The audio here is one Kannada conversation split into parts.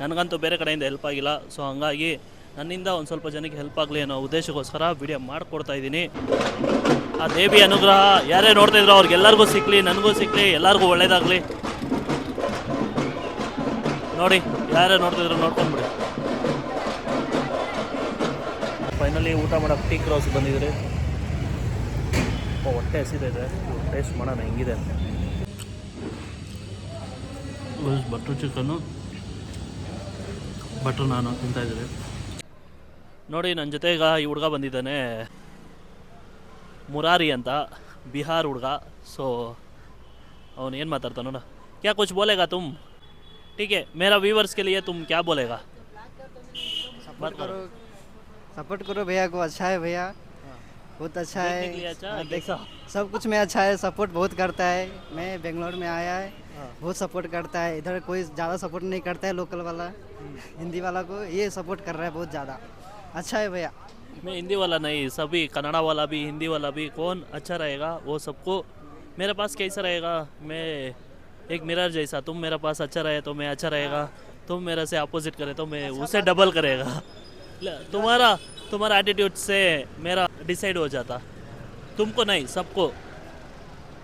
ನನಗಂತೂ ಬೇರೆ ಕಡೆಯಿಂದ ಹೆಲ್ಪ್ ಆಗಿಲ್ಲ. ಸೊ ಹಂಗಾಗಿ ನನ್ನಿಂದ ಒಂದು ಸ್ವಲ್ಪ ಜನಕ್ಕೆ ಹೆಲ್ಪ್ ಆಗಲಿ ಅನ್ನೋ ಉದ್ದೇಶಕ್ಕೋಸ್ಕರ ವಿಡಿಯೋ ಮಾಡಿಕೊಡ್ತಾ ಇದ್ದೀನಿ. ಆ ದೇವಿ ಅನುಗ್ರಹ ಯಾರೇ ನೋಡ್ತಾ ಇದ್ರು ಅವ್ರಿಗೆಲ್ಲರಿಗೂ ಸಿಕ್ಕಲಿ ನನಗೂ ಸಿಕ್ಕಲಿ ಎಲ್ಲರಿಗೂ ಒಳ್ಳೇದಾಗಲಿ. ನೋಡಿ, ಯಾರೇ ನೋಡ್ತಿದ್ರು ನೋಡ್ಕೊಂಡ್ಬಿಡಿ. ಫೈನಲಿ ಊಟ ಮಾಡೋಕೆ ಟೀ ಕ್ರಾಸ್ ಬಂದಿದ್ರಿ. ಹೊಟ್ಟೆ ಹಸಿದೈತೆ ಟೇಸ್ಟ್ ಮಾಡೋಣ, ಹೆಂಗಿದೆ ಅಂತ. ಬಟರ್ ಚಿಕನ್ನು ಬಟ್ರ್ ನಾನು ತಿಂತಾ ಇದ್ದೀನಿ ನೋಡಿ ನನ್ನ ಜೊತೆ ಈಗ ಈ ಹುಡುಗ ಬಂದಿದ್ದಾನೆ. ಮುರಾರಿ ಅಂತ ಬಿಹಾರ್ ಹುಡುಗ. ಸೊ ಅವನು ಏನು ಮಾತಾಡ್ತಾನೋ ना क्या कुछ बोलेगा तुम ठीक है मेरा व्यूवर्स के लिए तुम क्या बोलेगा सपोर्ट करो सपोर्ट करो भैया को अच्छा है भैया बहुत अच्छा है अच्छा, सब कुछ में अच्छा है सपोर्ट बहुत करता है मैं बेंगलोर में आया है बहुत सपोर्ट करता है। इधर कोई ज़्यादा सपोर्ट नहीं करता है लोकल वाला। हिंदी वाला को ये सपोर्ट कर रहा है बहुत ज़्यादा। अच्छा है भैया। मैं हिंदी वाला नहीं सभी कन्नड़ा वाला भी हिंदी वाला भी कौन अच्छा रहेगा वो सबको मेरे पास कैसा रहेगा? मैं एक मिरर जैसा तुम मेरे पास अच्छा रहे तो मैं अच्छा रहेगा। तुम मेरे से अपोजिट करे तो मैं उससे डबल करेगा। तुम्हारा तुम्हारा एटीट्यूड से मेरा डिसाइड हो जाता। तुमको नहीं सबको।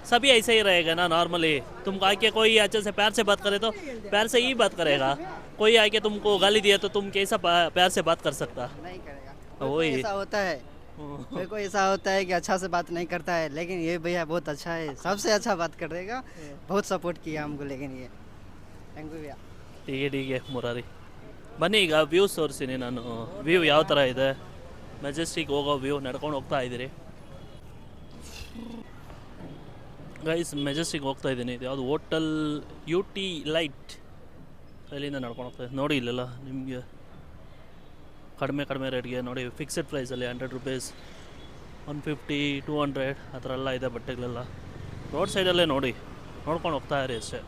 सभी ऐसे ही रहेगा ना नॉर्मली तुमको आके कोई अच्छे से प्यार से बात करे तो प्यार से ही बात करेगा कोई आके तुमको गाली दिया तो तुम कैसा पा- प्यार से बात कर सकता नहीं करेगा वही। कोई ऐसा होता है कोई कोई ऐसा होता है कि अच्छा से बात नहीं करता है लेकिन ये भैया बहुत अच्छा है सबसे अच्छा बात करेगा बहुत सपोर्ट किया हमको लेकिन ये थैंक यू भैया ಹೀಗೆ ಹೀಗೆ ಮುರಾರಿ ಬನ್ನಿ ಈಗ ವ್ಯೂಸ್ ತೋರಿಸ್ತೀನಿ ನಾನು ವ್ಯೂ ಯಾವ ಥರ ಇದೆ ಮೆಜೆಸ್ಟಿಕ್ ಹೋಗೋ ವ್ಯೂ ನಡ್ಕೊಂಡು ಹೋಗ್ತಾ ಇದ್ದೀರಿ ಗೈಸ್ ಮೆಜೆಸ್ಟಿಕ್ ಹೋಗ್ತಾ ಇದ್ದೀನಿ. ಇದು ಯಾವುದು ಹೋಟೆಲ್ ಯು ಟಿ ಲೈಟ್ ಅಲ್ಲಿಂದ ನಡ್ಕೊಂಡು ಹೋಗ್ತಾ ನೋಡಿ ಇಲ್ಲೆಲ್ಲ ನಿಮಗೆ ಕಡಿಮೆ ಕಡಿಮೆ ರೇಟ್ಗೆ ನೋಡಿ ಫಿಕ್ಸೆಡ್ ಪ್ರೈಸಲ್ಲಿ hundred rupees one fifty two hundred ಆ ಥರ ಎಲ್ಲ ಇದೆ ಬಟ್ಟೆಗಳೆಲ್ಲ. ರೋಡ್ ಸೈಡಲ್ಲೇ ನೋಡಿ, ನೋಡ್ಕೊಂಡು ಹೋಗ್ತಾ ಇರಿ ಅಷ್ಟೇ.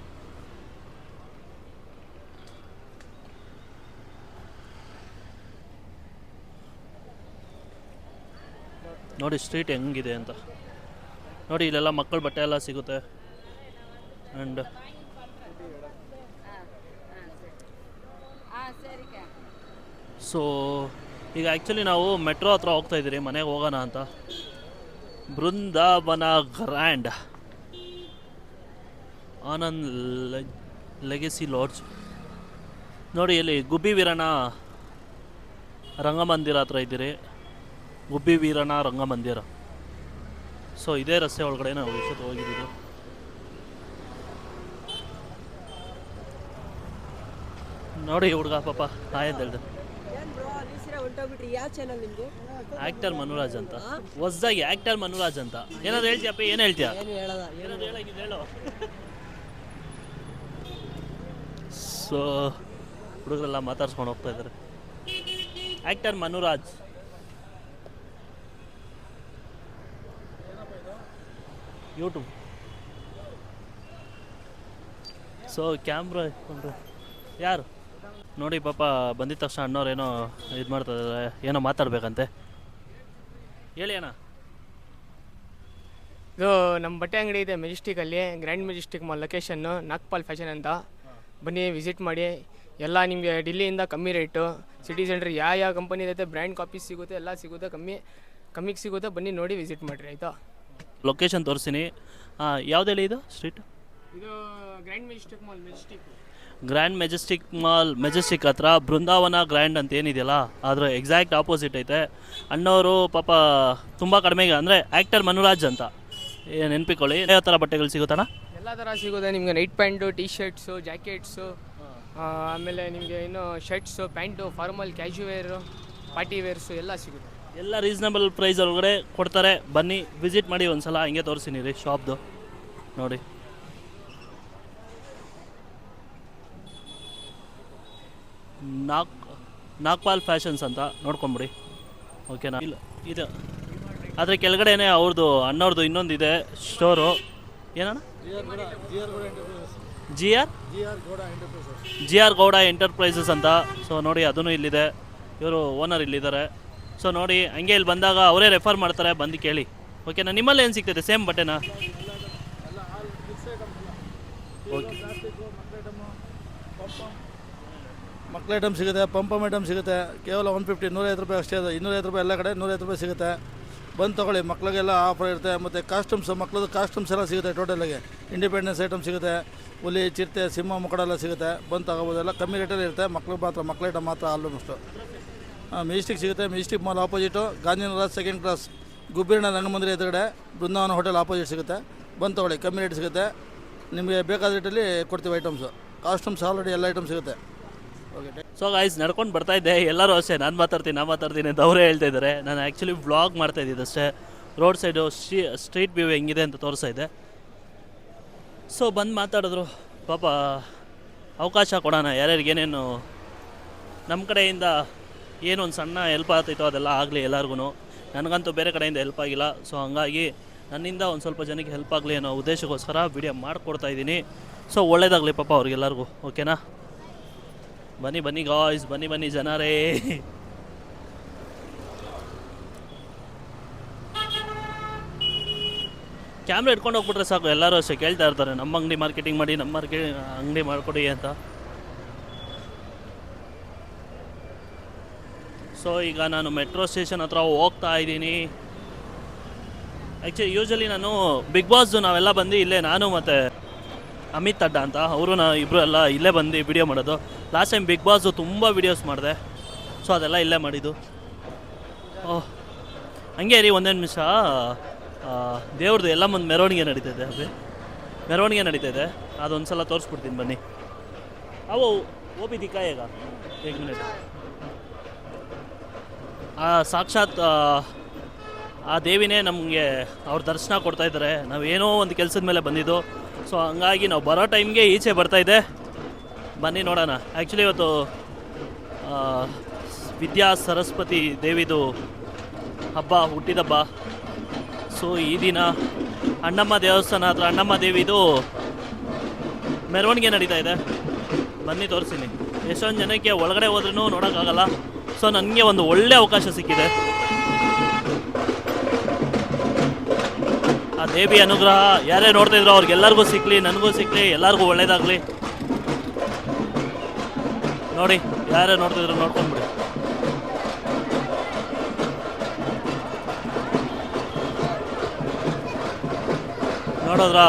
ನೋಡಿ ಸ್ಟ್ರೀಟ್ ಹೆಂಗಿದೆ ಅಂತ. ನೋಡಿ, ಇಲ್ಲೆಲ್ಲ ಮಕ್ಕಳ ಬಟ್ಟೆ ಎಲ್ಲ ಸಿಗುತ್ತೆ. ಆ್ಯಂಡ್ ಸೊ ಈಗ ಆ್ಯಕ್ಚುಲಿ ನಾವು ಮೆಟ್ರೋ ಹತ್ರ ಹೋಗ್ತಾ ಇದ್ದೀರಿ, ಮನೆಗೆ ಹೋಗೋಣ ಅಂತ. Brindavan grand Anand legacy lodge ನೋಡಿ, ಇಲ್ಲಿ ಗುಬ್ಬಿ ವೀರಣ್ಣ ರಂಗಮಂದಿರ ಹತ್ರ ಇದ್ದೀರಿ. ಗುಬ್ಬಿ ವೀರಣ್ಣ ರಂಗಮಂದಿರ. ಸೊ ಇದೇ ರಸ್ತೆ ಒಳಗಡೆ ನಾವು ಇಷ್ಟೊತ್ತು ಹೋಗಿದ್ದೀವಿ? ನೋಡಿ ಹುಡುಗ ಪಾಪ ಯಾವ ಆಕ್ಟರ್ ಮನುರಾಜ್ ಅಂತ. ಹೊಸ್ದಾಗಿ ಆಕ್ಟರ್ ಮನುರಾಜ್ ಅಂತ. ಏನಾದ್ರು ಹೇಳ್ತೀಯಪ್ಪ ಏನು ಹೇಳ್ತೀಯ? ಸೊ ಹುಡುಗರೆಲ್ಲ ಮಾತಾಡ್ಸ್ಕೊಂಡು ಹೋಗ್ತಾ ಇದ್ದಾರೆ. Actor Manuraj. YouTube so camera ಇಟ್ಕೊಂಡ್ರೆ. ಯಾರು? ನೋಡಿ ಪಾಪ, ಬಂದಿದ ತಕ್ಷಣ ಅಣ್ಣವ್ರು ಏನೋ ಇದು ಮಾಡ್ತಾರೆ ಏನೋ ಮಾತಾಡ್ಬೇಕಂತೆ. ಹೇಳಿ ಅಣ್ಣ. ಇದು ನಮ್ಮ ಬಟ್ಟೆ ಅಂಗಡಿ ಇದೆ ಮೆಜೆಸ್ಟಿಕಲ್ಲಿ grand majestic mall location Nagpal fashion ಅಂತ. ಬನ್ನಿ ವಿಸಿಟ್ ಮಾಡಿ. ಎಲ್ಲ ನಿಮಗೆ ಡೆಲ್ಲಿಯಿಂದ ಕಮ್ಮಿ ರೇಟು ಸಿಟಿ ಸೆಂಟ್ರ್ ಯಾವ ಯಾವ ಕಂಪನಿ ಇರುತ್ತೆ ಬ್ರ್ಯಾಂಡ್ ಕಾಪೀಸ್ ಸಿಗುತ್ತೆ, ಎಲ್ಲ ಸಿಗುತ್ತೆ, ಕಮ್ಮಿ, ಕಮ್ಮಿಗೆ ಸಿಗುತ್ತೆ. ಬನ್ನಿ, ನೋಡಿ ವಿಸಿಟ್ ಮಾಡಿರಿ, ಆಯಿತಾ? ಲೊಕೇಶನ್ ತೋರಿಸ್ತೀನಿ. ಯಾವುದೆಲ್ಲ ಇದು ಸ್ಟ್ರೀಟ್ ಇದು grand majestic mall majestic grand majestic mall majestic ಹತ್ರ ಬೃಂದಾವನ ಗ್ರ್ಯಾಂಡ್ ಅಂತ ಏನಿದೆಯಲ್ಲ ಅದರ ಎಕ್ಸಾಕ್ಟ್ ಆಪೋಸಿಟ್ ಐತೆ. ಅಣ್ಣವರು ಪಾಪ ತುಂಬ ಕಡಿಮೆಗೆ ಅಂದರೆ ಆ್ಯಕ್ಟರ್ ಮನುರಾಜ್ ಅಂತ. ನೆನಪಿಕೊಳ್ಳಿ ನೆನ್ಪಿಕೊಳ್ಳಿ. ಯಾವ ಥರ ಬಟ್ಟೆಗಳು ಸಿಗುತ್ತಣ್ಣ? ಎಲ್ಲ ಥರ ಸಿಗುತ್ತೆ. ನಿಮಗೆ night pant T shirts jackets ಆಮೇಲೆ ನಿಮಗೆ ಇನ್ನು shirts pant formal casual wear party wears ಎಲ್ಲ ಸಿಗುತ್ತೆ. ಎಲ್ಲ ರೀಸನಬಲ್ ಪ್ರೈಸ್ ಒಳಗಡೆ ಕೊಡ್ತಾರೆ. ಬನ್ನಿ ವಿಸಿಟ್ ಮಾಡಿ ಒಂದ್ಸಲ ಹಿಂಗೆ ತೋರಿಸ್ತೀನಿ ರೀ ಶಾಪ್ದು ನೋಡಿ. ನಾಕ್ ನಾಗ್ಪಾಲ್ ಫ್ಯಾಷನ್ಸ್ ಅಂತ ನೋಡ್ಕೊಂಬಿಡಿ. ಓಕೆನಾ ಇಲ್ಲ, ಇದು. ಆದರೆ ಕೆಳಗಡೆನೆ ಅವ್ರದ್ದು ಅಣ್ಣವ್ರದ್ದು ಇನ್ನೊಂದು ಇದೆ ಸ್ಟೋರು ಏನಣ್ಣ? G R G R Gowda enterprises ಅಂತ. ಸೊ ನೋಡಿ ಅದೂ ಇಲ್ಲಿದೆ. ಇವರು ಓನರ್ ಇಲ್ಲಿದ್ದಾರೆ. ಸೊ ನೋಡಿ, ಹಂಗೆ ಇಲ್ಲಿ ಬಂದಾಗ ಅವರೇ ರೆಫರ್ ಮಾಡ್ತಾರೆ, ಬಂದು ಕೇಳಿ. ಓಕೆನಾ ನಿಮ್ಮಲ್ಲಿ ಏನು ಸಿಗ್ತದೆ? ಸೇಮ್ ಬಟ್ಟೆನಾ? ಓಕೆ ಮಕ್ಳ ಐಟಮ್ ಸಿಗುತ್ತೆ ಪಂಪಮ್ ಐಟಮ್ ಸಿಗುತ್ತೆ. ಕೇವಲ ಒನ್ ಫಿಫ್ಟಿ ನೂರೈವತ್ತು ರೂಪಾಯಿ ಅಷ್ಟೇ ಅದು. ಇನ್ನೂರೈವತ್ತು ರೂಪಾಯಿ ಎಲ್ಲ ಕಡೆ ನೂರೈವತ್ತು ರೂಪಾಯಿ ಸಿಗುತ್ತೆ. ಬಂದು ತೊಗೊಳ್ಳಿ, ಮಕ್ಳಿಗೆಲ್ಲ ಆಫರ್ ಇರುತ್ತೆ. ಮತ್ತು ಕಾಸ್ಟ್ಯೂಮ್ಸ್ ಮಕ್ಳದ್ದು ಕಾಸ್ಟ್ಯೂಮ್ಸ್ ಎಲ್ಲ ಸಿಗುತ್ತೆ ಟೋಟಲಾಗಿ ಇಂಡಿಪೆಂಡೆನ್ಸ್ ಐಟಮ್ ಸಿಗುತ್ತೆ. ಹುಲಿ, ಚಿರತೆ, ಸಿಂಹ ಎಲ್ಲ ಸಿಗುತ್ತೆ. ಬಂದು ತಗೋಬೋದು. ಎಲ್ಲ ಕಮ್ಮಿ ರೇಟಲ್ಲಿ ಇರುತ್ತೆ. ಮಕ್ಳಿಗೆ ಮಾತ್ರ, ಮಕ್ಳ ಐಟಮ್ ಮಾತ್ರ ಆಲ್ಮೋಸ್ಟು ಮೆಜೆಸ್ಟಿಕ್ ಸಿಗುತ್ತೆ. Majestic mall opposite Gandhinagar second cross ಗುಬ್ಬಿರಣ್ಣ ರಂಗಮಂದಿರ ಎದುರುಗಡೆ ಬೃಂದಾವನ ಹೋಟೆಲ್ ಆಪೋಸಿಟ್ ಸಿಗುತ್ತೆ. ಬಂದು ತೊಗೊಳ್ಳಿ, ಕಮ್ಮಿ ರೇಟ್ ಸಿಗುತ್ತೆ. ನಿಮಗೆ ಬೇಕಾದ ರೇಟಲ್ಲಿ ಕೊಡ್ತೀವಿ ಐಟಮ್ಸು ಕಾಸ್ಟ್ಯೂಮ್ಸ್ ಆಲ್ರೆಡಿ ಎಲ್ಲ ಐಟಮ್ ಸಿಗುತ್ತೆ. ಓಕೆ ಸೊ ಗೈಸ್ ನಡ್ಕೊಂಡು ಬರ್ತಾ ಇದ್ದೆ. ಎಲ್ಲರೂ ಅಷ್ಟೇ, ನಾನು ಮಾತಾಡ್ತೀನಿ ನಾನು ಮಾತಾಡ್ತೀನಿ ಅಂತ ಅವರೇ ಹೇಳ್ತಾ ಇದ್ದಾರೆ. ನಾನು ಆ್ಯಕ್ಚುಲಿ ವ್ಲಾಗ್ ಮಾಡ್ತಾ ಇದ್ದಿದ್ದು ಅಷ್ಟೇ. ರೋಡ್ ಸೈಡು ಸ್ಟ್ರೀ ಸ್ಟ್ರೀಟ್ ವ್ಯೂ ಹೆಂಗಿದೆ ಅಂತ ತೋರಿಸ್ತಾ ಇದ್ದೆ. ಸೊ ಬಂದು ಮಾತಾಡಿದ್ರು, ಪಾಪ ಅವಕಾಶ ಕೊಡೋಣ ಯಾರ್ಯಾರಿಗೇನೇನು ನಮ್ಮ ಕಡೆಯಿಂದ ಏನು ಒಂದು ಸಣ್ಣ ಹೆಲ್ಪ್ ಆಗ್ತೈತೋ ಅದೆಲ್ಲ ಆಗಲಿ ಎಲ್ಲರಿಗೂ ನನಗಂತೂ ಬೇರೆ ಕಡೆಯಿಂದ ಹೆಲ್ಪ್ ಆಗಿಲ್ಲ. ಸೊ ಹಂಗಾಗಿ ನನ್ನಿಂದ ಒಂದು ಸ್ವಲ್ಪ ಜನಕ್ಕೆ ಹೆಲ್ಪ್ ಆಗಲಿ ಅನ್ನೋ ಉದ್ದೇಶಕ್ಕೋಸ್ಕರ ವಿಡಿಯೋ ಮಾಡಿಕೊಡ್ತಾ ಇದ್ದೀನಿ. ಸೊ ಒಳ್ಳೇದಾಗಲಿ ಪಾಪ ಅವ್ರಿಗೆಲ್ಲರಿಗೂ. ಓಕೆನಾ ಬನ್ನಿ ಬನ್ನಿ ಗಾಯ್ಸ್ ಬನ್ನಿ ಬನ್ನಿ ಜನರೇ. ಕ್ಯಾಮ್ರಾ ಇಟ್ಕೊಂಡು ಹೋಗ್ಬಿಟ್ರೆ ಸಾಕು. ಎಲ್ಲರೂ ಅಷ್ಟೇ ಕೇಳ್ತಾ ಇರ್ತಾರೆ. ನಮ್ಮ ಅಂಗಡಿ ಮಾರ್ಕೆಟಿಂಗ್ ಮಾಡಿ, ನಮ್ಮ ಮಾರ್ಕೆ ಅಂಗಡಿ ಮಾಡಿಕೊಡಿ ಅಂತ. ಸೊ, ಈಗ ನಾನು ಮೆಟ್ರೋ ಸ್ಟೇಷನ್ ಹತ್ರ ಹೋಗ್ತಾ ಇದ್ದೀನಿ. ಆ್ಯಕ್ಚುಲಿ ಯೂಶಲಿ ನಾನು ಬಿಗ್ ಬಾಸ್ದು ನಾವೆಲ್ಲ ಬಂದು ಇಲ್ಲೇ ನಾನು ಮತ್ತು ಅಮಿತ್ ಅಡ್ಡ ಅಂತ, ಅವರು ನಾ ಇಬ್ಬರು ಎಲ್ಲ ಇಲ್ಲೇ ಬಂದು ವಿಡಿಯೋ ಮಾಡೋದು. ಲಾಸ್ಟ್ ಟೈಮ್ ಬಿಗ್ ಬಾಸು ತುಂಬ ವಿಡಿಯೋಸ್ ಮಾಡಿದೆ. ಸೊ ಅದೆಲ್ಲ ಇಲ್ಲೇ ಮಾಡಿದ್ದು. ಓಹ್, ಹಂಗೆ ರೀ ಒಂದೇ ನಿಮಿಷ. ದೇವ್ರದ್ದು ಎಲ್ಲ ಒಂದು ಮೆರವಣಿಗೆ ನಡೀತಿದೆ ಅದೇ ಮೆರವಣಿಗೆ ನಡೀತಿದೆ ಅದೊಂದು ಸಲ ತೋರಿಸ್ಬಿಡ್ತೀನಿ ಬನ್ನಿ. ಅವು, ಓ ಬಿ ದಿಕ್ಕಾಯೇಗ ಏಕ್ ಮಿನಿಟ್. ಆ ಸಾಕ್ಷಾತ್ ಆ, ದೇವಿನೇ ನಮಗೆ ಅವ್ರ ದರ್ಶನ ಕೊಡ್ತಾ ಇದ್ದಾರೆ. ಏನೋ ಒಂದು ಕೆಲಸದ ಮೇಲೆ ಬಂದಿದ್ದು. ಸೊ ಹಂಗಾಗಿ ನಾವು ಬರೋ ಟೈಮ್ಗೆ ಈಚೆ ಬರ್ತಾ ಇದೆ. ಬನ್ನಿ ನೋಡೋಣ. ಆ್ಯಕ್ಚುಲಿ ಇವತ್ತು ವಿದ್ಯಾ ಸರಸ್ವತಿ ದೇವಿದು ಹಬ್ಬ ಹುಟ್ಟಿದಬ್ಬ ಸೊ ಈ ದಿನ ಅಣ್ಣಮ್ಮ ದೇವಸ್ಥಾನ ಹತ್ರ ಅಣ್ಣಮ್ಮ ದೇವಿದು ಮೆರವಣಿಗೆ ನಡೀತಾ ಇದೆ. ಬನ್ನಿ ತೋರಿಸ್ತೀನಿ. ಎಷ್ಟೊಂದು ಜನಕ್ಕೆ ಒಳಗಡೆ ಹೋದ್ರೂ ನೋಡೋಕ್ಕಾಗಲ್ಲ. ಸೊ ನನಗೆ ಒಂದು ಒಳ್ಳೆ ಅವಕಾಶ ಸಿಕ್ಕಿದೆ. ಆ ದೇವಿ ಅನುಗ್ರಹ ಯಾರೇ ನೋಡ್ತಾ ಇದ್ರು ಅವ್ರಿಗೆಲ್ಲರಿಗೂ ಸಿಕ್ಕಲಿ ನನಗೂ ಸಿಕ್ಕಲಿ ಎಲ್ಲರಿಗೂ ಒಳ್ಳೇದಾಗಲಿ. ನೋಡಿ, ಯಾರೇ ನೋಡ್ತಿದ್ರು ನೋಡ್ಕೊಂಡ್ಬಿಡಿ. ನೋಡೋದ್ರಾ?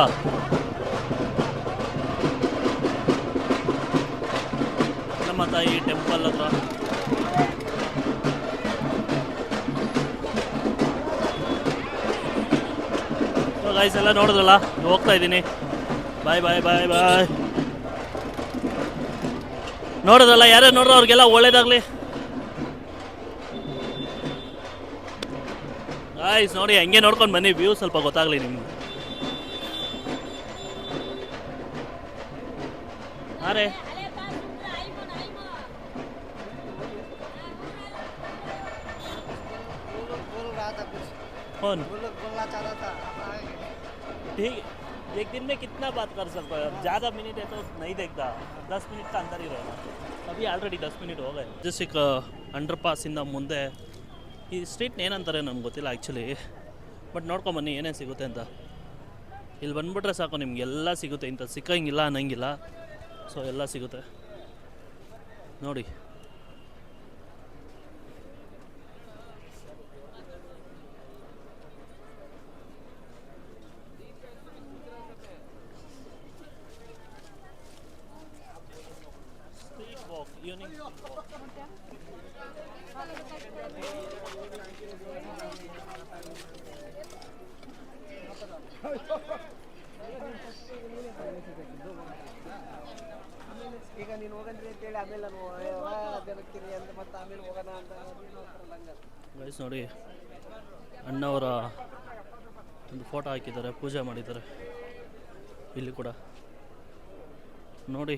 ನಮ್ಮ ತಾಯಿ ಟೆಂಪಲ್ ಹತ್ರ. ಗೈಸ್ ಎಲ್ಲ ನೋಡಿದ್ರಲ್ಲ ಹೋಗ್ತಾ ಇದ್ದೀನಿ. ಬಾಯ್ ಬಾಯ್ ಬಾಯ್ ಬಾಯ್ ನೋಡಿದ್ರಲ್ಲ, ಯಾರ್ಯಾರು ನೋಡ್ರೋ ಅವ್ರಿಗೆಲ್ಲ ಒಳ್ಳೇದಾಗ್ಲಿ. ಗಾಯ್ಸ್ ನೋಡಿ, ಹಂಗೆ ನೋಡ್ಕೊಂಡು ಬನ್ನಿ ವ್ಯೂ ಸ್ವಲ್ಪ ಗೊತ್ತಾಗ್ಲಿ ನಿಮ್ಗೆ. ಅರೆ वो ठीक है। एक दिन में कितना बात कर सकते हो ज़्यादा मिनट है तो नहीं देखता दस मिनट का अंदर ही रहेगा अभी ಆಲ್ರೆಡಿ ದಸ್ ಮಿನಿಟ್ ಹೋಗೇ ಜಸ್ಟಿಕ್ ಅಂಡರ್ ಪಾಸಿಂದ ಮುಂದೆ ಈ ಸ್ಟ್ರೀಟ್ನ ಏನಂತಾರೆ ನನಗೆ ಗೊತ್ತಿಲ್ಲ ಆ್ಯಕ್ಚುಲಿ ಬಟ್ ನೋಡ್ಕೊಂಬನ್ನಿ ಏನೇನು ಸಿಗುತ್ತೆ ಅಂತ ಇಲ್ಲಿ ಬಂದ್ಬಿಟ್ರೆ ಸಾಕು ನಿಮ್ಗೆ ಎಲ್ಲ ಸಿಗುತ್ತೆ ಇಂಥ ಸಿಕ್ಕಂಗಿಲ್ಲ ಅನ್ನಂಗಿಲ್ಲ ಸೊ ಎಲ್ಲ ಸಿಗುತ್ತೆ ನೋಡಿ ಈಗ ನೀನು ಹೋಗಂದ್ರಿ ಅಂತೇಳಿ ಆಮೇಲೆ ನಾನು ಅಂತ ಮತ್ತೆ ಆಮೇಲೆ ಹೋಗೋಣ ಅಂತ. ಗೈಸ್ ನೋಡಿ, ಅಣ್ಣವರ ಒಂದು ಫೋಟೋ ಹಾಕಿದ್ದಾರೆ, ಪೂಜೆ ಮಾಡಿದ್ದಾರೆ ಇಲ್ಲಿ ಕೂಡ ನೋಡಿ,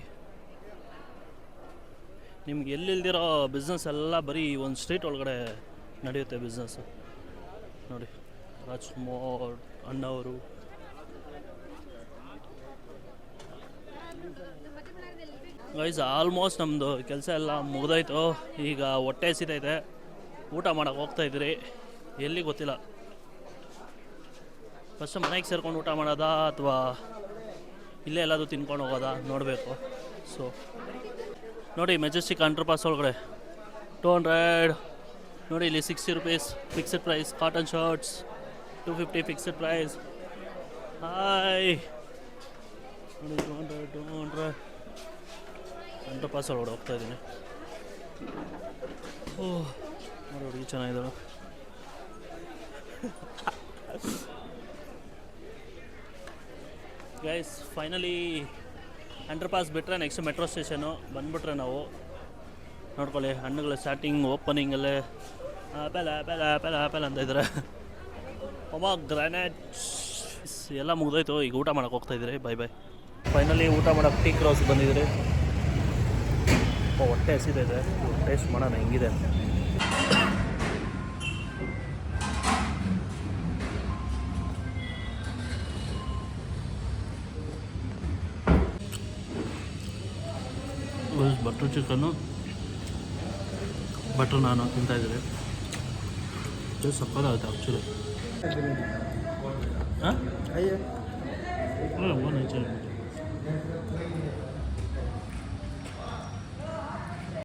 ನಿಮ್ಗೆ ಎಲ್ಲಿಲ್ದಿರೋ ಬಿಸ್ನೆಸ್ ಎಲ್ಲ ಬರೀ ಒಂದು ಸ್ಟ್ರೀಟ್ ಒಳಗಡೆ ನಡೆಯುತ್ತೆ ಬಿಸ್ನೆಸ್ಸು ನೋಡಿ ರಾಜ್ಕುಮಾರ್ ಅಣ್ಣವರು ಗೈಸ್ ಆಲ್ಮೋಸ್ಟ್ ನಮ್ಮದು ಕೆಲಸ ಎಲ್ಲ ಮುಗಿದೋಯ್ತು. ಈಗ ಹೊಟ್ಟೆ ಹಸಿತೈತೆ. ಊಟ ಮಾಡೋಕೆ ಹೋಗ್ತಾ ಇದ್ರಿ ಎಲ್ಲಿ ಗೊತ್ತಿಲ್ಲ. ಫಸ್ಟ್ ಮನೆಗೆ ಸೇರ್ಕೊಂಡು ಊಟ ಮಾಡೋದಾ ಅಥವಾ ಇಲ್ಲೇ ಎಲ್ಲಾದರೂ ತಿನ್ಕೊಂಡು ಹೋಗೋದಾ ನೋಡಬೇಕು. ಸೊ ನೋಡಿ ಮೆಜೆಸ್ಟಿಕ್ ಅಂಡರ್ ಪಾಸ್ ಒಳಗಡೆ ಟೂ ಹಂಡ್ರೆಡ್ ನೋಡಿ, ಇಲ್ಲಿ sixty rupees fixed price cotton shirts two fifty fixed price hi ನೋಡಿ two hundred two hundred underpass ಒಳಗಡೆ ಹೋಗ್ತಾ ಇದ್ದೀನಿ. ಓಹ್, ನೋಡಿ ಹುಡುಗಿ ಚೆನ್ನಾಗಿದ್ದಾಳೆ. ಗೈಸ್ ಫೈನಲಿ ಅಂಡರ್ ಪಾಸ್ ಬಿಟ್ಟರೆ ನೆಕ್ಸ್ಟ್ ಮೆಟ್ರೋ ಸ್ಟೇಷನು ಬಂದುಬಿಟ್ರೆ ನಾವು. ನೋಡ್ಕೊಳ್ಳಿ, ಹಣ್ಣುಗಳ ಸ್ಟಾರ್ಟಿಂಗ್ ಓಪನಿಂಗಲ್ಲೇ ಆ್ಯಪಲ್ ಆ್ಯಪಲ್ ಆ್ಯಪಲ್ ಆ್ಯಪಲ್ ಅಂತ ಇದ್ದಾರೆ ಒಮ್ಮ ಗ್ರಾನೈಟ್ ಎಲ್ಲ ಮುಗಿದೋಯ್ತು. ಈಗ ಊಟ ಮಾಡೋಕೆ ಹೋಗ್ತಾ ಇದ್ದೀರಿ. ಬೈ ಬೈ ಫೈನಲಿ ಊಟ ಮಾಡೋಕೆ ಟೀ ಕ್ರಾಸ್ ಬಂದಿದ್ದೀರಿ ಸ್ವಲ್ಪ ಹೊಟ್ಟೆ ಹಸಿದಿದೆ. ಇದೆ ಟೇಸ್ಟ್ ಮಾಡೋಣ ಹೆಂಗಿದೆ ಅಂತ. ಬಟ್ರ್ ಚಿಕನ್ನು ಬಟರ್ ನಾನು ತಿಂತಾ ಇದ್ದೀರಿ ಟೇಸ್ಟ್ ಸಕ್ಕತ್ತಾಗುತ್ತೆ ಆ್ಯಕ್ಚುಲಿ ಹಾಂ? ಹ್ಞೂ